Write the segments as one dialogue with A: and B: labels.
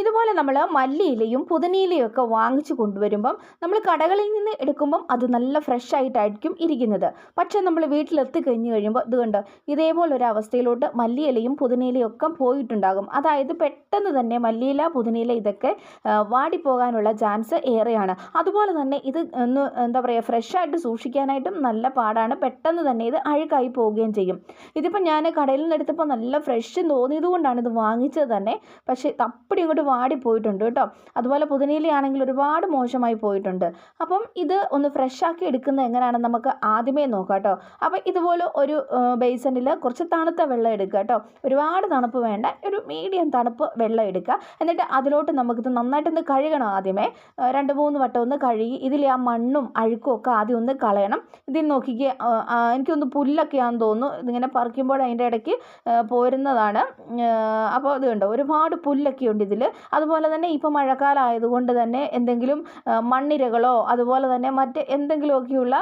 A: ഇതുപോലെ നമ്മൾ മല്ലിയിലയും പുതിനയിലയും ഒക്കെ വാങ്ങിച്ചു കൊണ്ടുവരുമ്പം നമ്മൾ കടകളിൽ നിന്ന് എടുക്കുമ്പം അത് നല്ല ഫ്രഷ് ആയിട്ടായിരിക്കും ഇരിക്കുന്നത്. പക്ഷേ നമ്മൾ വീട്ടിലെത്തി കഴിഞ്ഞ് കഴിയുമ്പോൾ ഇത് കണ്ടോ? ഇതേപോലെ ഒരു അവസ്ഥയിലോട്ട് മല്ലിയിലയും പുതിനയിലയും ഒക്കെ പോയിട്ടുണ്ടാകും. അതായത് പെട്ടെന്ന് തന്നെ മല്ലിയില പുതിനയില ഇതൊക്കെ വാടിപ്പോകാനുള്ള ചാൻസ് ഏറെയാണ്. അതുപോലെ തന്നെ ഇത് ഒന്ന് എന്താ പറയുക ഫ്രഷായിട്ട് സൂക്ഷിക്കാനായിട്ടും നല്ല പാടാണ്. പെട്ടെന്ന് തന്നെ ഇത് അഴുക്കായി പോവുകയും ചെയ്യും. ഇതിപ്പോൾ ഞാൻ കടയിൽ നിന്ന് എടുത്തപ്പോൾ നല്ല ഫ്രഷ് തോന്നിയത് കൊണ്ടാണ് ഇത് വാങ്ങിച്ചത് തന്നെ. പക്ഷേ തപ്പടി വാടിപ്പോയിട്ടുണ്ട് കേട്ടോ. അതുപോലെ പുതിനയിലയാണെങ്കിൽ ഒരുപാട് മോശമായി പോയിട്ടുണ്ട്. അപ്പം ഇത് ഒന്ന് ഫ്രഷാക്കി എടുക്കുന്നത് എങ്ങനെയാണെന്ന് നമുക്ക് ആദ്യമേ നോക്കാം കേട്ടോ. അപ്പം ഇതുപോലെ ഒരു ബേസണിൽ കുറച്ച് തണുത്ത വെള്ളം എടുക്കുക കേട്ടോ. ഒരുപാട് തണുപ്പ് വേണ്ട ഒരു മീഡിയം തണുപ്പ് വെള്ളം എടുക്കുക. എന്നിട്ട് അതിലോട്ട് നമുക്കിത് നന്നായിട്ടൊന്ന് കഴുകണം ആദ്യമേ. രണ്ട് മൂന്ന് വട്ടം ഒന്ന് കഴുകി ഇതിലെ ആ മണ്ണും അഴുക്കും ഒക്കെ ആദ്യം ഒന്ന് കളയണം. ഇതിൽ നോക്കിക്കുക എനിക്കൊന്ന് പുല്ലൊക്കെയാണെന്ന് തോന്നുന്നു. ഇതിങ്ങനെ പറിക്കുമ്പോൾ അതിന്റെ ഇടയ്ക്ക് പോരുന്നതാണ്. അപ്പോൾ അത് കണ്ടോ ഒരുപാട് പുല്ലൊക്കെ ഉണ്ട് ഇതിൽ അതുപോലെ തന്നെ ഇപ്പം മഴക്കാലം ആയതുകൊണ്ട് തന്നെ എന്തെങ്കിലും മണ്ണിരകളോ അതുപോലെ തന്നെ മറ്റ് എന്തെങ്കിലുമൊക്കെയുള്ള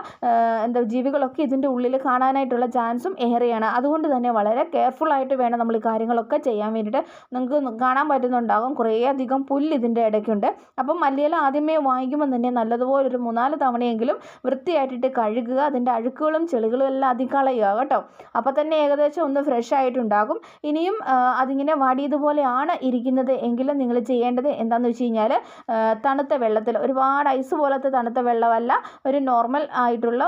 A: എന്താ ജീവികളൊക്കെ ഇതിന്റെ ഉള്ളിൽ കാണാനായിട്ടുള്ള ചാൻസും ഏറെയാണ്. അതുകൊണ്ട് തന്നെ വളരെ കെയർഫുൾ ആയിട്ട് വേണം നമ്മൾ ഈ കാര്യങ്ങളൊക്കെ ചെയ്യാൻ വേണ്ടിയിട്ട്. നിങ്ങൾക്ക് കാണാൻ പറ്റുന്നുണ്ടാകും. കുറേ അധികം പുല്ല് ഇതിന്റെ ഇടയ്ക്കുണ്ട്. അപ്പം മല്ലിയില ആദ്യമേ വാങ്ങിക്കുമ്പോൾ തന്നെ നല്ലതുപോലെ ഒരു മൂന്നാൽ തവണയെങ്കിലും വൃത്തിയായിട്ടിട്ട് കഴുകുക. അതിന്റെ അഴുക്കുകളും ചെളികളും എല്ലാം അധികം കളയുക കേട്ടോ. അപ്പോൾ തന്നെ ഏകദേശം ഒന്ന് ഫ്രഷ് ആയിട്ടുണ്ടാകും. ഇനിയും അതിങ്ങനെ വാടിയതുപോലെയാണ് ഇരിക്കുന്നത്. എങ്കിലും നിങ്ങൾ ചെയ്യേണ്ടത് എന്താണെന്ന് വെച്ച് കഴിഞ്ഞാൽ തണുത്ത വെള്ളത്തിൽ ഒരുപാട് ഐസ് പോലത്തെ തണുത്ത വെള്ളമല്ല ഒരു നോർമൽ ആയിട്ടുള്ള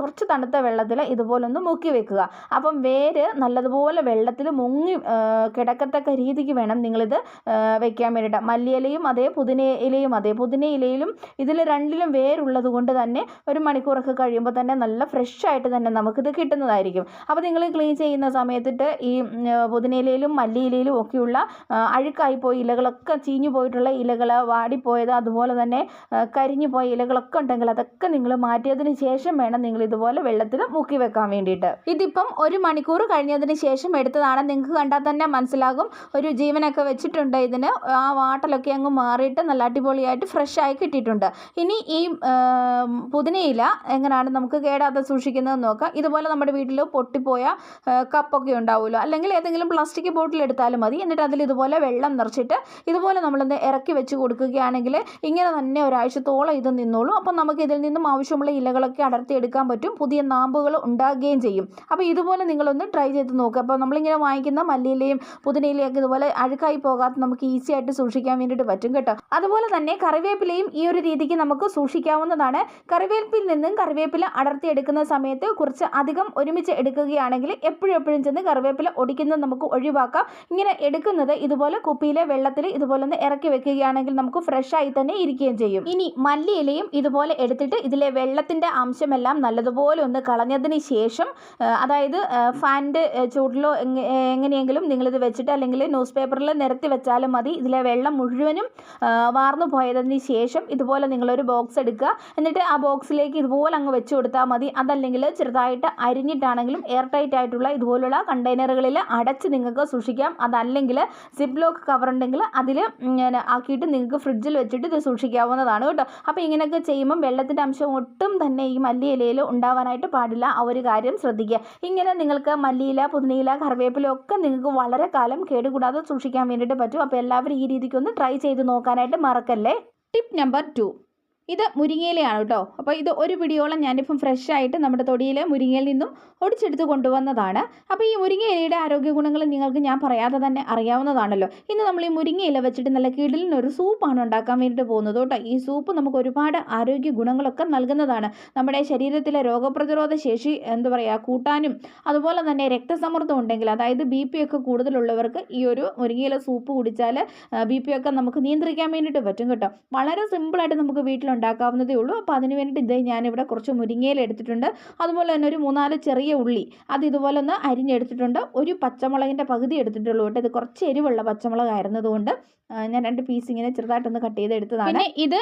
A: കുറച്ച് തണുത്ത വെള്ളത്തിൽ ഇതുപോലൊന്ന് മുക്കി വെക്കുക. അപ്പം വേര് നല്ലതുപോലെ വെള്ളത്തിൽ മുങ്ങി കിടക്കത്തക്ക രീതിക്ക് വേണം നിങ്ങളിത് വെക്കാൻ വേണ്ടിയിട്ട്. മല്ലിയിലയും അതേ പുതിന ഇലയും അതേ പുതിന ഇലയിലും ഇതിൽ രണ്ടിലും വേരുള്ളത് കൊണ്ട് തന്നെ ഒരു മണിക്കൂറൊക്കെ കഴിയുമ്പോൾ തന്നെ നല്ല ഫ്രഷ് ആയിട്ട് തന്നെ നമുക്കിത് കിട്ടുന്നതായിരിക്കും. അപ്പോൾ നിങ്ങൾ ക്ലീൻ ചെയ്യുന്ന സമയത്തിട്ട് ഈ പുതിന പുതിനയിലയിലും മല്ലിയിലയിലും ഒക്കെയുള്ള അഴുക്കായി പോയ ഇലകളൊക്കെ ചീഞ്ഞു പോയിട്ടുള്ള ഇലകൾ വാടിപ്പോയത് അതുപോലെ തന്നെ കരിഞ്ഞു പോയ ഇലകളൊക്കെ ഉണ്ടെങ്കിൽ അതൊക്കെ നിങ്ങൾ മാറ്റിയതിന് ശേഷം വേണം നിങ്ങൾ ഇതുപോലെ വെള്ളത്തിൽ മുക്കി വെക്കാൻ വേണ്ടിയിട്ട്. ഇതിപ്പം ഒരു മണിക്കൂർ കഴിഞ്ഞതിന് ശേഷം എടുത്തതാണ്. നിങ്ങൾക്ക് കണ്ടാൽ തന്നെ മനസ്സിലാകും. ഒരു ജീവനൊക്കെ വെച്ചിട്ടുണ്ട് ഇതിന്. ആ വാട്ടലൊക്കെ അങ്ങ് മാറിയിട്ട് നല്ല അടിപൊളിയായിട്ട് ഫ്രഷായി കിട്ടിയിട്ടുണ്ട്. ഇനി ഈ പുതിനയില എങ്ങനെയാണ് നമുക്ക് കേടാതെ സൂക്ഷിക്കുന്നത് നോക്കാം. ഇതുപോലെ നമ്മുടെ വീട്ടിൽ പൊട്ടിപ്പോയ കപ്പൊക്കെ ഉണ്ടാവുമല്ലോ. അല്ലെങ്കിൽ ഏതെങ്കിലും പ്ലാസ്റ്റിക് ബോട്ടിൽ എടുത്താലും മതി. എന്നിട്ട് അതിൽ ഇതുപോലെ വെള്ളം നിറച്ചിട്ട് ഇതുപോലെ നമ്മളൊന്ന് ഇറക്കി വെച്ച് കൊടുക്കുകയാണെങ്കിൽ ഇങ്ങനെ തന്നെ ഒരാഴ്ചത്തോളം ഇത് നിന്നോളും. അപ്പം നമുക്ക് ഇതിൽ നിന്നും ആവശ്യമുള്ള ഇലകളൊക്കെ അടർത്തിയെടുക്കാൻ പറ്റും. പുതിയ നാമ്പുകൾ ഉണ്ടാകുകയും ചെയ്യും. അപ്പോൾ ഇതുപോലെ നിങ്ങളൊന്ന് ട്രൈ ചെയ്ത് നോക്കുക അപ്പോൾ നമ്മളിങ്ങനെ വാങ്ങിക്കുന്ന മല്ലിയിലയും പുതിനയിലയൊക്കെ ഇതുപോലെ അഴുക്കായി പോകാതെ നമുക്ക് ഈസി ആയിട്ട് സൂക്ഷിക്കാൻ വേണ്ടിയിട്ട് പറ്റും കേട്ടോ. അതുപോലെ തന്നെ കറിവേപ്പിലയും ഈ ഒരു രീതിക്ക് നമുക്ക് സൂക്ഷിക്കാവുന്നതാണ്. കറിവേപ്പിൽ നിന്നും കറിവേപ്പില അടർത്തിയെടുക്കുന്ന സമയത്ത് കുറച്ച് അധികം ഒരുമിച്ച് എടുക്കുകയാണെങ്കിൽ എപ്പോഴും എപ്പോഴും ചെന്ന് കറിവേപ്പില ഒടിക്കുന്നത് നമുക്ക് ഒഴിവാക്കാം. ഇങ്ങനെ എടുക്കുന്നത് ഇതുപോലെ കുപ്പിയിലെ വെള്ളത്തിൽ ഇതുപോലെ ഒന്ന് ഇറക്കി വെക്കുകയാണെങ്കിൽ നമുക്ക് ഫ്രഷ് ആയി തന്നെ ഇരിക്കുകയും ചെയ്യും. ഇനി മല്ലിയിലയും ഇതുപോലെ എടുത്തിട്ട് ഇതിലെ വെള്ളത്തിന്റെ അംശമെല്ലാം നല്ലതുപോലെ ഒന്ന് കളഞ്ഞതിന് ശേഷം അതായത് ഫാനിന്റെ ചൂടിലോ എങ്ങ- എങ്ങനെയെങ്കിലും നിങ്ങളിത് വെച്ചിട്ട് അല്ലെങ്കിൽ ന്യൂസ് പേപ്പറിൽ നിരത്തി വെച്ചാലും മതി. ഇതിലെ വെള്ളം മുഴുവനും വാർന്നു പോയതിന് ശേഷം ഇതുപോലെ നിങ്ങളൊരു ബോക്സ് എടുക്കുക. എന്നിട്ട് ആ ബോക്സിലേക്ക് ഇതുപോലെ അങ്ങ് വെച്ച് കൊടുത്താൽ മതി. അതല്ലെങ്കിൽ ചെറുതായിട്ട് അരിഞ്ഞിട്ടാണെങ്കിലും എയർ ടൈറ്റ് ആയിട്ടുള്ള ഇതുപോലുള്ള കണ്ടെയ്നറുകളിൽ അടച്ച് നിങ്ങൾക്ക് സൂക്ഷിക്കാം. അതല്ലെങ്കിൽ സിപ്ലോക്ക് കവർ ഉണ്ടെങ്കിൽ അതിൽ ആക്കിയിട്ട് നിങ്ങൾക്ക് ഫ്രിഡ്ജിൽ വെച്ചിട്ട് ഇത് സൂക്ഷിക്കാവുന്നതാണ് കേട്ടോ. അപ്പോൾ ഇങ്ങനെയൊക്കെ ചെയ്യുമ്പം വെള്ളത്തിന്റെ അംശം ഒട്ടും തന്നെ ഈ മല്ലിയിലയിൽ ഉണ്ടാവാനായിട്ട് പാടില്ല. ആ ഒരു കാര്യം ശ്രദ്ധിക്കുക. ഇങ്ങനെ നിങ്ങൾക്ക് മല്ലിയില പുതിനയില കറിവേപ്പില ഒക്കെ നിങ്ങൾക്ക് വളരെ കാലം കേടുകൂടാതെ സൂക്ഷിക്കാൻ വേണ്ടിയിട്ട് പറ്റും. അപ്പോൾ എല്ലാവരും ഈ രീതിക്കൊന്ന് ട്രൈ ചെയ്ത് നോക്കാനായിട്ട് മറക്കല്ലേ? ടിപ്പ് നമ്പർ ടു ഇത് മുരിങ്ങയിലയാണ് കേട്ടോ. അപ്പോൾ ഇത് ഒരു പിടിയോളം ഞാനിപ്പം ഫ്രഷ് ആയിട്ട് നമ്മുടെ തൊടിയിലെ മുരിങ്ങയിൽ നിന്നും ഒടിച്ചെടുത്ത് കൊണ്ടുവന്നതാണ്. അപ്പോൾ ഈ മുരിങ്ങയിലയുടെ ആരോഗ്യ ഗുണങ്ങൾ നിങ്ങൾക്ക് ഞാൻ പറയാതെ തന്നെ അറിയാവുന്നതാണല്ലോ. ഇന്ന് നമ്മൾ ഈ മുരിങ്ങയില വെച്ചിട്ട് നല്ല കിടലിനൊരു സൂപ്പാണ് ഉണ്ടാക്കാൻ വേണ്ടിയിട്ട് പോകുന്നത് കേട്ടോ. ഈ സൂപ്പ് നമുക്ക് ഒരുപാട് ആരോഗ്യ ഗുണങ്ങളൊക്കെ നൽകുന്നതാണ്. നമ്മുടെ ശരീരത്തിലെ രോഗപ്രതിരോധ ശേഷി എന്താ പറയുക കൂട്ടാനും അതുപോലെ തന്നെ രക്തസമ്മർദ്ദം ഉണ്ടെങ്കിൽ അതായത് ബി പി ഒക്കെ കൂടുതലുള്ളവർക്ക് ഈ ഒരു മുരിങ്ങയില സൂപ്പ് കുടിച്ചാൽ ബി പി ഒക്കെ നമുക്ക് നിയന്ത്രിക്കാൻ വേണ്ടിയിട്ട് പറ്റും കേട്ടോ. വളരെ സിമ്പിളായിട്ട് നമുക്ക് വീട്ടിലുണ്ടാക്കാം ഉണ്ടാക്കാവുന്നതേ ഉള്ളൂ. അപ്പോൾ അതിന് വേണ്ടിയിട്ട് ഇതേ ഞാനിവിടെ കുറച്ച് മുരിങ്ങയില എടുത്തിട്ടുണ്ട്. അതുപോലെ തന്നെ ഒരു മൂന്നാൽ ചെറിയ ഉള്ളി. അത് ഇതുപോലെ ഒന്ന് അരിഞ്ഞെടുത്തിട്ടുണ്ട്. ഒരു പച്ചമുളകിന്റെ പകുതി എടുത്തിട്ടുള്ളൂ കേട്ടോ. ഇത് കുറച്ച് എരിവുള്ള പച്ചമുളകായിരുന്നതുകൊണ്ട് ഞാൻ രണ്ട് പീസ് ഇങ്ങനെ ചെറുതായിട്ടൊന്ന് കട്ട് ചെയ്ത് എടുത്തതാണ്. ഇത്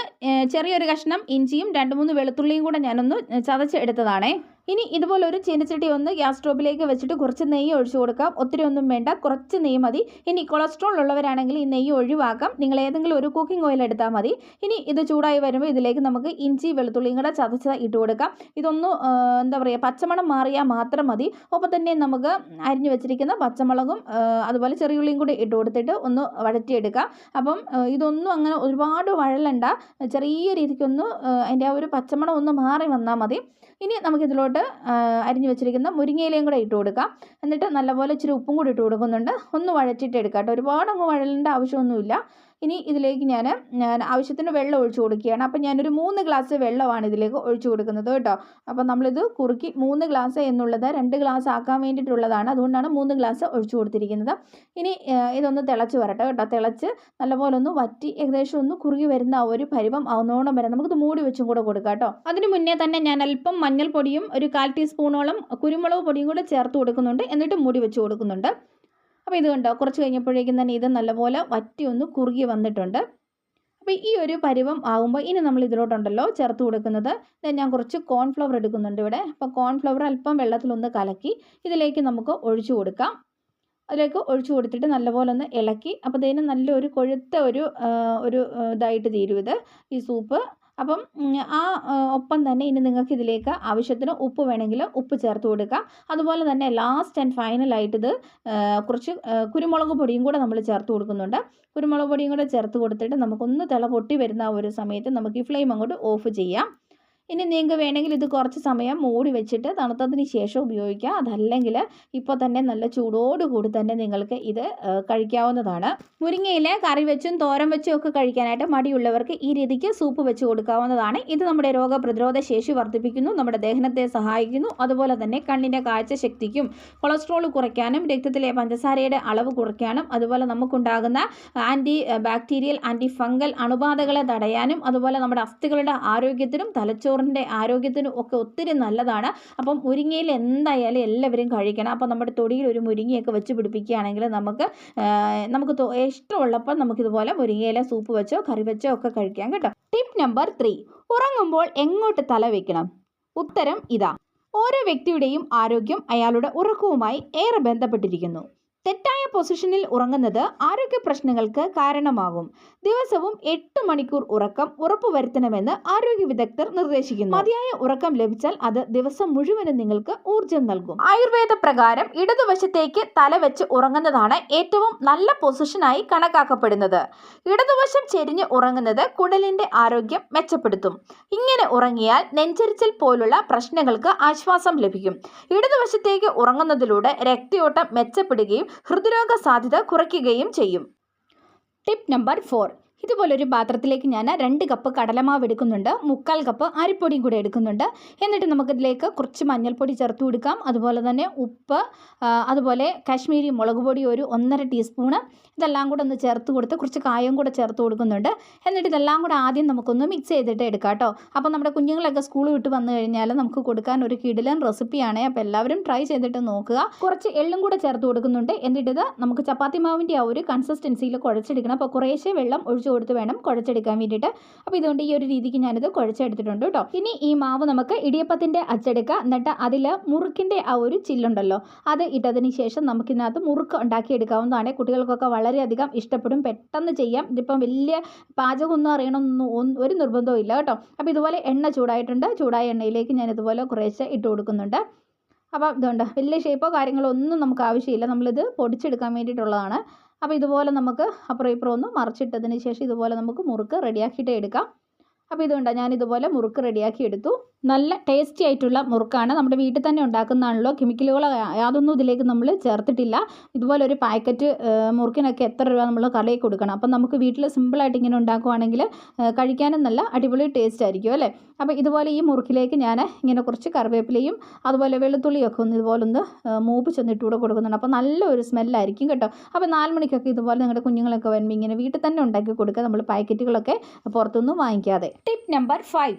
A: ചെറിയൊരു കഷ്ണം ഇഞ്ചിയും രണ്ട് മൂന്ന് വെളുത്തുള്ളിയും കൂടെ ഞാനൊന്ന് ചതച്ച് എടുത്തതാണേ. ഇനി ഇതുപോലെ ഒരു ചീനച്ചട്ടി ഒന്ന് ഗ്യാസ് സ്റ്റോപ്പിലേക്ക് വെച്ചിട്ട് കുറച്ച് നെയ്യ് ഒഴിച്ചു കൊടുക്കാം. ഒത്തിരി ഒന്നും വേണ്ട കുറച്ച് നെയ്യ് മതി. ഇനി കൊളസ്ട്രോൾ ഉള്ളവരാണെങ്കിൽ ഈ നെയ്യ് ഒഴിവാക്കാം. നിങ്ങൾ ഏതെങ്കിലും ഒരു കുക്കിംഗ് ഓയിൽ എടുത്താൽ മതി. ഇനി ഇത് ചൂടായി വരുമ്പോൾ ഇതിലേക്ക് നമുക്ക് ഇഞ്ചി വെളുത്തുള്ളിയും കൂടെ ചതച്ച് ഇട്ട് കൊടുക്കാം. ഇതൊന്ന് എന്താ പറയുക പച്ചമണം മാറിയാൽ മാത്രം മതി. ഒപ്പം തന്നെ നമുക്ക് അരിഞ്ഞു വെച്ചിരിക്കുന്ന പച്ചമുളകും അതുപോലെ ചെറിയ ഉള്ളിയും കൂടി ഇട്ട് കൊടുത്തിട്ട് ഒന്ന് വഴറ്റിയെടുക്കാം. അപ്പം ഇതൊന്നും അങ്ങനെ ഒരുപാട് വഴലണ്ട. ചെറിയ രീതിക്കൊന്ന് അതിന്റെ ആ ഒരു പച്ചമണം ഒന്ന് മാറി വന്നാൽ മതി. ഇനി നമുക്കിതിലോട്ട് ആ, അരിഞ്ഞു വെച്ചിരിക്കുന്ന മുരിങ്ങയിലയും കൂടെ ഇട്ട് കൊടുക്കാം. എന്നിട്ട് നല്ലപോലെ ഇച്ചിരി ഉപ്പും കൂടി ഇട്ട് കൊടുക്കുന്നുണ്ട്. ഒന്ന് വഴറ്റിയിട്ട് എടുക്കാം കേട്ടോ. ഒരുപാട് അങ്ങ് വഴലേണ്ട ആവശ്യമൊന്നുമില്ല. ഇനി ഇതിലേക്ക് ഞാൻ ഞാൻ ആവശ്യത്തിന് വെള്ളം ഒഴിച്ചു കൊടുക്കുകയാണ്. അപ്പം ഞാനൊരു മൂന്ന് ഗ്ലാസ് വെള്ളമാണ് ഇതിലേക്ക് ഒഴിച്ചു കൊടുക്കുന്നത് കേട്ടോ. അപ്പം നമ്മളിത് കുറുക്കി മൂന്ന് ഗ്ലാസ് എന്നുള്ളത് രണ്ട് ഗ്ലാസ് ആക്കാൻ വേണ്ടിയിട്ടുള്ളതാണ്. അതുകൊണ്ടാണ് മൂന്ന് ഗ്ലാസ് ഒഴിച്ചു കൊടുത്തിരിക്കുന്നത്. ഇനി ഇതൊന്ന് തിളച്ച് വരട്ടെ കേട്ടോ. തിളച്ച് നല്ലപോലെ ഒന്ന് വറ്റി ഏകദേശം ഒന്ന് കുറുകി വരുന്ന ആ ഒരു പരിവം ആവുന്നോണം വരെ നമുക്കിത് മൂടി വെച്ചും കൂടെ കൊടുക്കാം കേട്ടോ. അതിന് മുന്നേ തന്നെ ഞാൻ അല്പം മഞ്ഞൾപ്പൊടിയും ഒരു കാൽ ടീസ്പൂണോളം കുരുമുളക് പൊടിയും കൂടെ ചേർത്ത് കൊടുക്കുന്നുണ്ട്. എന്നിട്ട് മൂടി വെച്ച് കൊടുക്കുന്നുണ്ട്. അപ്പോൾ ഇത് കണ്ടോ? കുറച്ച് കഴിഞ്ഞപ്പോഴേക്കും തന്നെ ഇത് നല്ലപോലെ വറ്റി ഒന്ന് കുറുകി വന്നിട്ടുണ്ട്. അപ്പോൾ ഈ ഒരു പരുവം ആകുമ്പോൾ ഇനി നമ്മൾ ഇതിലോട്ടുണ്ടല്ലോ ചേർത്ത് കൊടുക്കുന്നത്. ഞാൻ കുറച്ച് കോൺഫ്ലവർ എടുക്കുന്നുണ്ട് ഇവിടെ. അപ്പോൾ കോൺഫ്ലവർ അല്പം വെള്ളത്തിലൊന്ന് കലക്കി ഇതിലേക്ക് നമുക്ക് ഒഴിച്ചു കൊടുക്കാം. അതിലേക്ക് ഒഴിച്ചു കൊടുത്തിട്ട് നല്ലപോലെ ഒന്ന് ഇളക്കി. അപ്പോൾ ഇതിന് നല്ലൊരു കൊഴുത്ത ഒരു ഒരു ഇതായിട്ട് തീരും ഇത് ഈ സൂപ്പ് അപ്പം ആ ഒപ്പം തന്നെ ഇനി നിങ്ങൾക്ക് ഇതിലേക്ക് ആവശ്യത്തിന് ഉപ്പ് വേണമെങ്കിൽ ഉപ്പ് ചേർത്ത് കൊടുക്കുക അതുപോലെ തന്നെ ലാസ്റ്റ് ആൻഡ് ഫൈനലായിട്ട് ഇത് കുറച്ച് കുരുമുളക് പൊടിയും കൂടെ നമ്മൾ ചേർത്ത് കൊടുക്കുന്നുണ്ട്. കുരുമുളക് പൊടിയും കൂടെ ചേർത്ത് കൊടുത്തിട്ട് നമുക്കൊന്ന് തിള പൊട്ടി വരുന്ന ആ ഒരു സമയത്ത് നമുക്ക് ഈ ഫ്ലെയിം അങ്ങോട്ട് ഓഫ് ചെയ്യാം. ഇനി നിങ്ങൾക്ക് വേണമെങ്കിൽ ഇത് കുറച്ച് സമയം മൂടി വെച്ചിട്ട് തണുത്തതിന് ശേഷം ഉപയോഗിക്കാം. അതല്ലെങ്കിൽ ഇപ്പോൾ തന്നെ നല്ല ചൂടോടുകൂടി തന്നെ നിങ്ങൾക്ക് ഇത് കഴിക്കാവുന്നതാണ്. മുരിങ്ങയില കറി വെച്ചും തോരൻ വെച്ചും ഒക്കെ കഴിക്കാനായിട്ട് മടിയുള്ളവർക്ക് ഈ രീതിക്ക് സൂപ്പ് വെച്ച് കൊടുക്കാവുന്നതാണ്. ഇത് നമ്മുടെ രോഗപ്രതിരോധ ശേഷി വർദ്ധിപ്പിക്കുന്നു നമ്മുടെ ദഹനത്തെ സഹായിക്കുന്നു അതുപോലെ തന്നെ കണ്ണിന്റെ കാഴ്ചശക്തിക്കും കൊളസ്ട്രോൾ കുറയ്ക്കാനും രക്തത്തിലെ പഞ്ചസാരയുടെ അളവ് കുറയ്ക്കാനും അതുപോലെ നമുക്കുണ്ടാകുന്ന ആന്റി ബാക്ടീരിയൽ ആന്റി ഫംഗൽ അണുബാധകളെ തടയാനും അതുപോലെ നമ്മുടെ അസ്ഥികളുടെ ആരോഗ്യത്തിനും തലച്ചോറിന്റെ ആരോഗ്യത്തിനും ഒക്കെ ഒത്തിരി നല്ലതാണ്. അപ്പം മുരിങ്ങയിൽ എന്തായാലും എല്ലാവരും കഴിക്കണം. അപ്പം നമ്മുടെ തൊടിയിൽ ഒരു മുരിങ്ങയൊക്കെ വെച്ച് പിടിപ്പിക്കുകയാണെങ്കിൽ നമുക്ക് നമുക്ക് ഇഷ്ടമുള്ളപ്പോൾ നമുക്കിതുപോലെ മുരിങ്ങയില സൂപ്പ് വെച്ചോ കറി വെച്ചോ ഒക്കെ കഴിക്കാം കേട്ടോ. ടിപ്പ് നമ്പർ ത്രീ ഉറങ്ങുമ്പോൾ എങ്ങോട്ട് തല വയ്ക്കണം ഉത്തരം ഇതാ. ഓരോ വ്യക്തിയുടെയും ആരോഗ്യം അയാളുടെ ഉറക്കവുമായി ഏറെ ബന്ധപ്പെട്ടിരിക്കുന്നു. തെറ്റായ പൊസിഷനിൽ ഉറങ്ങുന്നത് ആരോഗ്യ പ്രശ്നങ്ങൾക്ക് കാരണമാകും. ദിവസവും എട്ട് മണിക്കൂർ ഉറക്കം ഉറപ്പുവരുത്തണമെന്ന് ആരോഗ്യ വിദഗ്ധർ നിർദ്ദേശിക്കുന്നു. മതിയായ ഉറക്കം ലഭിച്ചാൽ അത് ദിവസം മുഴുവനും നിങ്ങൾക്ക് ഊർജം നൽകും. ആയുർവേദ പ്രകാരം ഇടതുവശത്തേക്ക് തല വെച്ച് ഉറങ്ങുന്നതാണ് ഏറ്റവും നല്ല പൊസിഷനായി കണക്കാക്കപ്പെടുന്നത്. ഇടതുവശം ചെരിഞ്ഞ് ഉറങ്ങുന്നത് കുടലിന്റെ ആരോഗ്യം മെച്ചപ്പെടുത്തും. ഇങ്ങനെ ഉറങ്ങിയാൽ നെഞ്ചരിച്ചൽ പോലുള്ള പ്രശ്നങ്ങൾക്ക് ആശ്വാസം ലഭിക്കും. ഇടതുവശത്തേക്ക് ഉറങ്ങുന്നതിലൂടെ രക്തയോട്ടം മെച്ചപ്പെടുകയും ഹൃദ്രോഗ സാധ്യത കുറയ്ക്കുകയും ചെയ്യും. ടിപ്പ് നമ്പർ ഫോർ ഇതുപോലൊരു പാത്രത്തിലേക്ക് ഞാൻ രണ്ട് കപ്പ് കടലമാവ് എടുക്കുന്നുണ്ട്. മുക്കാൽ കപ്പ് അരിപ്പൊടിയും കൂടെ എടുക്കുന്നുണ്ട്. എന്നിട്ട് നമുക്കിതിലേക്ക് കുറച്ച് മഞ്ഞൾപ്പൊടി ചേർത്ത് കൊടുക്കാം. അതുപോലെ തന്നെ ഉപ്പ് അതുപോലെ കാശ്മീരി മുളക് പൊടി ഒരു ഒന്നര ടീസ്പൂണ്. ഇതെല്ലാം കൂടെ ഒന്ന് ചേർത്ത് കൊടുത്ത് കുറച്ച് കായം കൂടെ ചേർത്ത് കൊടുക്കുന്നുണ്ട്. എന്നിട്ട് ഇതെല്ലാം കൂടെ ആദ്യം നമുക്കൊന്ന് മിക്സ് ചെയ്തിട്ട് എടുക്കാം കേട്ടോ. അപ്പോൾ നമ്മുടെ കുഞ്ഞുങ്ങളൊക്കെ സ്കൂൾ വിട്ട് വന്നു കഴിഞ്ഞാൽ നമുക്ക് കൊടുക്കാൻ ഒരു കിടിലൻ റെസിപ്പിയാണ് അപ്പോൾ എല്ലാവരും ട്രൈ ചെയ്തിട്ട് നോക്കുക. കുറച്ച് എള്ളും കൂടെ ചേർത്ത് കൊടുക്കുന്നുണ്ട്. ഇത് നമുക്ക് ചപ്പാത്തി മാവിന്റെ ആ ഒരു കൺസിസ്റ്റൻസിയിൽ കുഴച്ചെടുക്കണം. അപ്പോൾ കുറേശ്ശെ വെള്ളം ഒഴിച്ചു കൊടുത്ത് വേണം കുഴച്ചെടുക്കാൻ വേണ്ടിയിട്ട്. അപ്പോൾ ഇതുകൊണ്ട് ഈ ഒരു രീതിക്ക് ഞാനിത് കുഴച്ചെടുത്തിട്ടുണ്ട് കേട്ടോ. ഇനി ഈ മാവ് നമുക്ക് ഇടിയപ്പത്തിന്റെ അച്ചെടുക്കുക എന്നിട്ട് അതിൽ മുറുക്കിന്റെ ആ ഒരു ചില്ലുണ്ടല്ലോ അത് ഇട്ടതിന് ശേഷം നമുക്കിതിനകത്ത് മുറുക്ക് ഉണ്ടാക്കിയെടുക്കാവുന്നതാണ്. കുട്ടികൾക്കൊക്കെ വളരെയധികം ഇഷ്ടപ്പെടും. പെട്ടെന്ന് ചെയ്യാം. ഇതിപ്പം വലിയ പാചകമൊന്നും അറിയണമെന്നൊന്നും ഒരു നിർബന്ധവും ഇല്ല കേട്ടോ. അപ്പോൾ ഇതുപോലെ എണ്ണ ചൂടായിട്ടുണ്ട്. ചൂടായ എണ്ണയിലേക്ക് ഞാൻ ഇതുപോലെ കുറേശ്ശെ ഇട്ട് കൊടുക്കുന്നുണ്ട്. അപ്പോൾ ഇതുണ്ട് വലിയ ഷേപ്പോ കാര്യങ്ങളോ ഒന്നും നമുക്ക് ആവശ്യമില്ല. നമ്മളിത് പൊടിച്ചെടുക്കാൻ വേണ്ടിയിട്ടുള്ളതാണ്. അപ്പോൾ ഇതുപോലെ നമുക്ക് അപ്പുറം ഇപ്പുറം ഒന്ന് മറിച്ചിട്ടതിന് ശേഷം ഇതുപോലെ നമുക്ക് മുറുക്ക് റെഡിയാക്കിയിട്ട് എടുക്കാം. അപ്പോൾ ഇതുകൊണ്ട് ഞാൻ ഇതുപോലെ മുറുക്ക് റെഡിയാക്കി എടുത്തു. നല്ല ടേസ്റ്റി ആയിട്ടുള്ള മുറുക്കാണ് നമ്മുടെ വീട്ടിൽ തന്നെ ഉണ്ടാക്കുന്നതാണല്ലോ. കെമിക്കലുകൾ യാതൊന്നും ഇതിലേക്ക് നമ്മൾ ചേർത്തിട്ടില്ല. ഇതുപോലെ ഒരു പാക്കറ്റ് മുറുക്കിനൊക്കെ എത്ര രൂപ നമ്മൾ കടയിൽ കൊടുക്കണം. അപ്പം നമുക്ക് വീട്ടിൽ സിമ്പിളായിട്ട് ഇങ്ങനെ ഉണ്ടാക്കുവാണെങ്കിൽ കഴിക്കാനും നല്ല അടിപൊളി ടേസ്റ്റ് ആയിരിക്കും അല്ലേ? അപ്പോൾ ഇതുപോലെ ഈ മുറുക്കിലേക്ക് ഞാൻ ഇങ്ങനെ കുറച്ച് കറിവേപ്പിലയും അതുപോലെ വെളുത്തുള്ളിയൊക്കെ ഒന്ന് ഇതുപോലെ ഒന്ന് മൂപ്പ് ചെന്നിട്ട് കൂടെ കൊടുക്കുന്നുണ്ട്. അപ്പോൾ നല്ലൊരു സ്മെല്ലായിരിക്കും കേട്ടോ. അപ്പോൾ നാല് മണിക്കൊക്കെ ഇതുപോലെ നിങ്ങളുടെ കുഞ്ഞുങ്ങളൊക്കെ വരുമ്പോൾ ഇങ്ങനെ വീട്ടിൽ തന്നെ ഉണ്ടാക്കി കൊടുക്കുക. നമ്മൾ പാക്കറ്റുകളൊക്കെ പുറത്തുനിന്ന് വാങ്ങിക്കാതെ. ടിപ്പ് നമ്പർ ഫൈവ്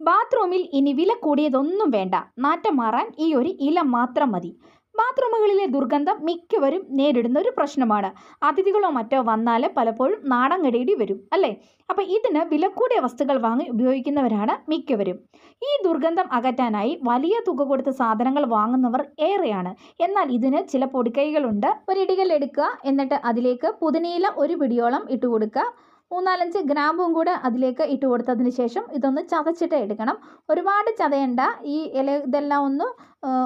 A: ബാത്റൂമിൽ ഇനി വില കൂടിയതൊന്നും വേണ്ട. നാറ്റം മാറാൻ ഈ ഒരു ഇല മാത്രം മതി. ബാത്റൂമുകളിലെ ദുർഗന്ധം മിക്കവരും നേരിടുന്ന ഒരു പ്രശ്നമാണ്. അതിഥികളോ മറ്റോ വന്നാൽ പലപ്പോഴും നാടൻ വരും അല്ലേ? അപ്പോൾ ഇതിന് വില കൂടിയ വസ്തുക്കൾ വാങ്ങി ഉപയോഗിക്കുന്നവരാണ് മിക്കവരും. ഈ ദുർഗന്ധം അകറ്റാനായി വലിയ തുക കൊടുത്ത് സാധനങ്ങൾ വാങ്ങുന്നവർ ഏറെയാണ്. എന്നാൽ ഇതിന് ചില പൊടിക്കൈകളുണ്ട്. ഒരിടികൾ എടുക്കുക എന്നിട്ട് അതിലേക്ക് പുതിനയില ഒരു പിടിയോളം ഇട്ട് കൊടുക്കുക മൂന്നാലഞ്ച് ഗ്രാമ്പും കൂടെ അതിലേക്ക് ഇട്ട് കൊടുത്തതിന് ശേഷം ഇതൊന്ന് ചതച്ചിട്ട് എടുക്കണം. ഒരുപാട് ചതയണ്ട. ഈ ഇല ഇതെല്ലാം ഒന്ന്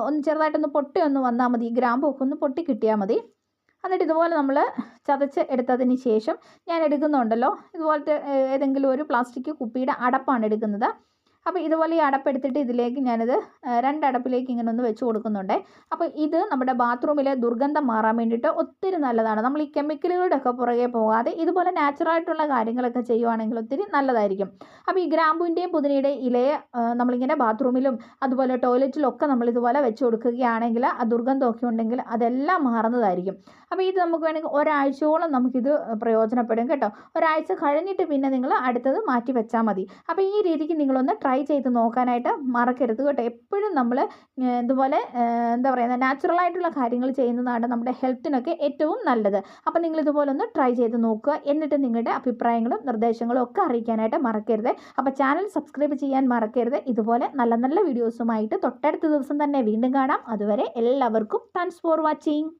A: ഒന്ന് ചെറുതായിട്ടൊന്ന് പൊട്ടി ഒന്ന് വന്നാൽ മതി. ഗ്രാമ്പൊക്കെ ഒന്ന് പൊട്ടി കിട്ടിയാൽ മതി. എന്നിട്ട് ഇതുപോലെ നമ്മൾ ചതച്ച് എടുത്തതിന് ശേഷം ഞാൻ എടുക്കുന്നുണ്ടല്ലോ. ഇതുപോലത്തെ ഏതെങ്കിലും ഒരു പ്ലാസ്റ്റിക് കുപ്പിയുടെ അടപ്പാണ് എടുക്കുന്നത്. അപ്പോൾ ഇതുപോലെ ഈ അടപ്പെടുത്തിട്ട് ഇതിലേക്ക് ഞാനിത് രണ്ടടപ്പിലേക്ക് ഇങ്ങനെ ഒന്ന് വെച്ച് കൊടുക്കുന്നുണ്ട്. അപ്പോൾ ഇത് നമ്മുടെ ബാത്റൂമിലെ ദുർഗന്ധം മാറാൻ വേണ്ടിയിട്ട് ഒത്തിരി നല്ലതാണ്. നമ്മൾ ഈ കെമിക്കലുകളുടെ ഒക്കെ പുറകെ പോകാതെ ഇതുപോലെ നാച്ചുറായിട്ടുള്ള കാര്യങ്ങളൊക്കെ ചെയ്യുവാണെങ്കിൽ ഒത്തിരി നല്ലതായിരിക്കും. അപ്പോൾ ഈ ഗ്രാമ്പുവിന്റെയും പുതിനയുടെയും ഇലയെ നമ്മളിങ്ങനെ ബാത്റൂമിലും അതുപോലെ ടോയ്ലറ്റിലും ഒക്കെ നമ്മൾ ഇതുപോലെ വെച്ച് കൊടുക്കുകയാണെങ്കിൽ ആ ദുർഗന്ധമൊക്കെ ഉണ്ടെങ്കിൽ അതെല്ലാം മാറുന്നതായിരിക്കും. അപ്പോൾ ഇത് നമുക്ക് വേണമെങ്കിൽ ഒരാഴ്ചയോളം നമുക്കിത് പ്രയോജനപ്പെടും കേട്ടോ. ഒരാഴ്ച കഴിഞ്ഞിട്ട് പിന്നെ നിങ്ങൾ അടുത്തത് മാറ്റി വെച്ചാൽ മതി. അപ്പോൾ ഈ രീതിക്ക് നിങ്ങളൊന്ന് ട്രൈ ചെയ്ത് നോക്കാനായിട്ട് മറക്കരുത് കേട്ടോ. എപ്പോഴും നമ്മൾ ഇതുപോലെ എന്താ പറയുക നാച്ചുറലായിട്ടുള്ള കാര്യങ്ങൾ ചെയ്യുന്നതാണ് നമ്മുടെ ഹെൽത്തിനൊക്കെ ഏറ്റവും നല്ലത്. അപ്പോൾ നിങ്ങൾ ഇതുപോലെ ഒന്ന് ട്രൈ ചെയ്ത് നോക്കുക. എന്നിട്ട് നിങ്ങളുടെ അഭിപ്രായങ്ങളും നിർദ്ദേശങ്ങളും ഒക്കെ അറിയിക്കാനായിട്ട് മറക്കരുത്. അപ്പോൾ ചാനൽ സബ്സ്ക്രൈബ് ചെയ്യാൻ മറക്കരുത്. ഇതുപോലെ നല്ല നല്ല വീഡിയോസുമായിട്ട് തൊട്ടടുത്ത ദിവസം തന്നെ വീണ്ടും കാണാം. അതുവരെ എല്ലാവർക്കും താങ്ക്സ് ഫോർ വാച്ചിങ്